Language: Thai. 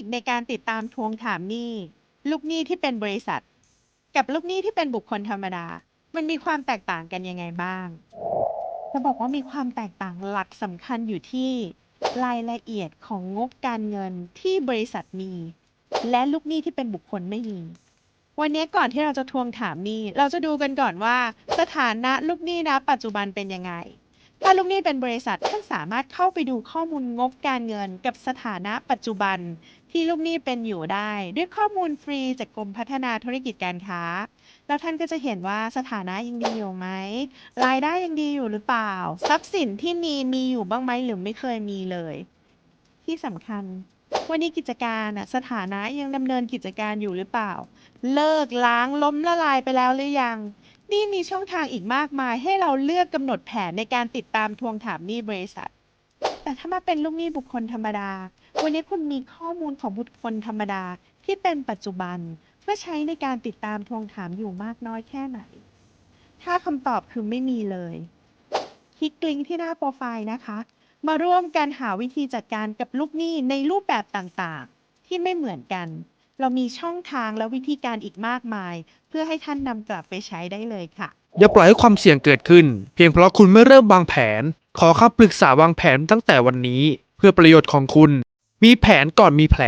คในการติดตามทวงถามหนี้ ลูกหนี้ที่เป็นบริษัท กับลูกหนี้ที่เป็นบุคคลธรรมดา มันมีความแตกต่างกันยังไงบ้าง จะบอกว่ามีความแตกต่างหลักสำคัญอยู่ที่รายละเอียดของงบการเงินที่บริษัทมี และลูกหนี้ที่เป็นบุคคลไม่มี วันนี้ก่อนที่เราจะทวงถามหนี้ เราจะดูกันก่อนว่า สถานะลูกหนี้ณปัจจุบันเป็นยังไง ถ้าลูกหนี้เป็นบริษัทท่านสามารถเข้าไปดูข้อมูลงบการเงินกับสถานะปัจจุบัน ที่ลูกหนี้เป็นอยู่ได้ ด้วยข้อมูลฟรีจากกรมพัฒนาธุรกิจการค้า แล้วท่านก็จะเห็นว่าสถานะยังดีอยู่ไหมรายได้ยังดีอยู่หรือเปล่า ทรัพย์สินที่มีมีอยู่บ้างไหมหรือไม่เคยมีเลย ที่สำคัญ วันนี้กิจการอะสถานะยังดำเนินกิจการอยู่หรือเปล่า เลิกล้างล้มละลายไปแล้วหรือยัง นี่มีช่องทางอีกมากมายให้เราเลือกกำหนดแผนในการติดตามทวงถามหนี้บริษัท แต่ถ้ามาเป็นลูกหนี้บุคคลธรรมดา วันนี้คุณมีข้อมูลของบุคคลธรรมดาที่เป็นปัจจุบัน เพื่อใช้ในการติดตามทวงถามอยู่มากน้อยแค่ไหน ถ้าคำตอบคือไม่มีเลย คลิกลิงก์ที่หน้าโปรไฟล์นะคะ มาร่วมกันหาวิธีจัดการกับลูกหนี้ในรูปแบบต่างๆ ที่ไม่เหมือนกัน เรามีช่องทางและวิธีการอีกมากมาย เพื่อให้ท่านนำกลับไปใช้ได้เลยค่ะ อย่าปล่อยให้ความเสี่ยงเกิดขึ้น เพียงเพราะคุณไม่เริ่มวางแผน ขอคำปรึกษาวางแผนตั้งแต่วันนี้ เพื่อประโยชน์ของคุณ มีแผนก่อนมีแผล